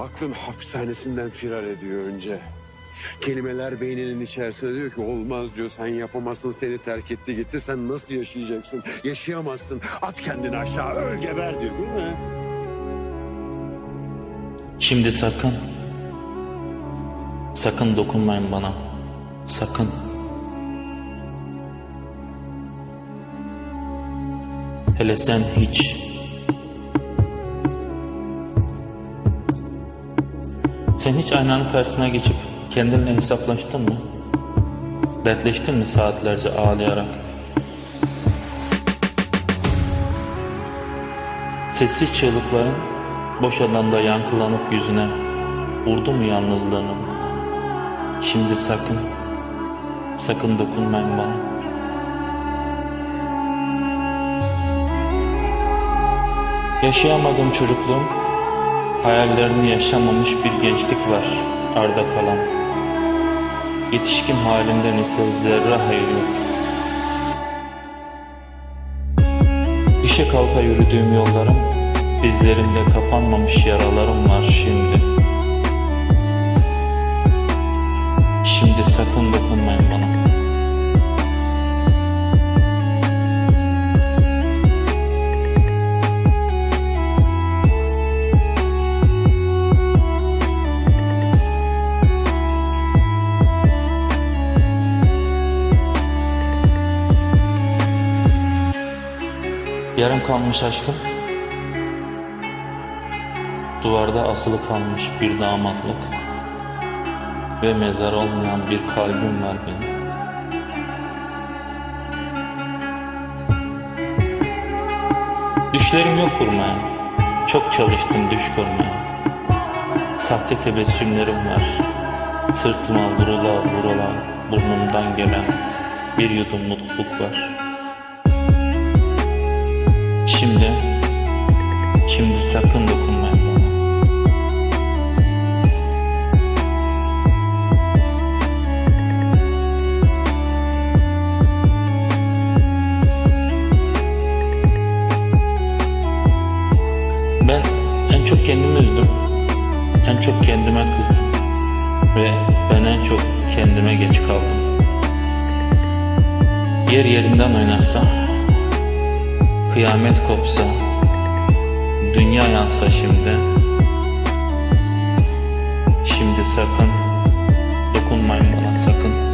Aklın hapishanesinden firar ediyor önce. Kelimeler beyninin içerisinde diyor ki olmaz diyor sen yapamazsın seni terk etti gitti sen nasıl yaşayacaksın yaşayamazsın at kendini aşağı öl geber diyor değil mi? Şimdi sakın. Sakın dokunmayın bana. Sakın. Hele sen hiç. Sen hiç aynanın karşısına geçip kendinle hesaplaştın mı? Dertleştin mi saatlerce ağlayarak? Sessiz çığlıkların boş adamda yankılanıp yüzüne vurdu mu yalnızlığının? Şimdi sakın, sakın dokunmayın bana. Yaşayamadığım çocukluğum, hayallerini yaşamamış bir gençlik var arda kalan. Yetişkin halimden ise zerre hayır yok. Düşe kalka yürüdüğüm yollarım, dizlerimde kapanmamış yaralarım var şimdi. Şimdi sakın dokunmayın bana. Yarım kalmış aşkım. Duvarda asılı kalmış bir damatlık ve mezar olmayan bir kalbim var benim. Düşlerim yok kurmaya. Çok çalıştım düş kurmaya. Sahte tebessümlerim var. Sırtıma vurula vurula burnumdan gelen bir yudum mutluluk var. Şimdi, şimdi sakın dokunmayın bana. Ben en çok kendimi üzdüm. En çok kendime kızdım. Ve ben en çok kendime geç kaldım. Yer yerinden oynarsa, kıyamet kopsa, dünya yansa şimdi, şimdi sakın dokunmayın bana sakın.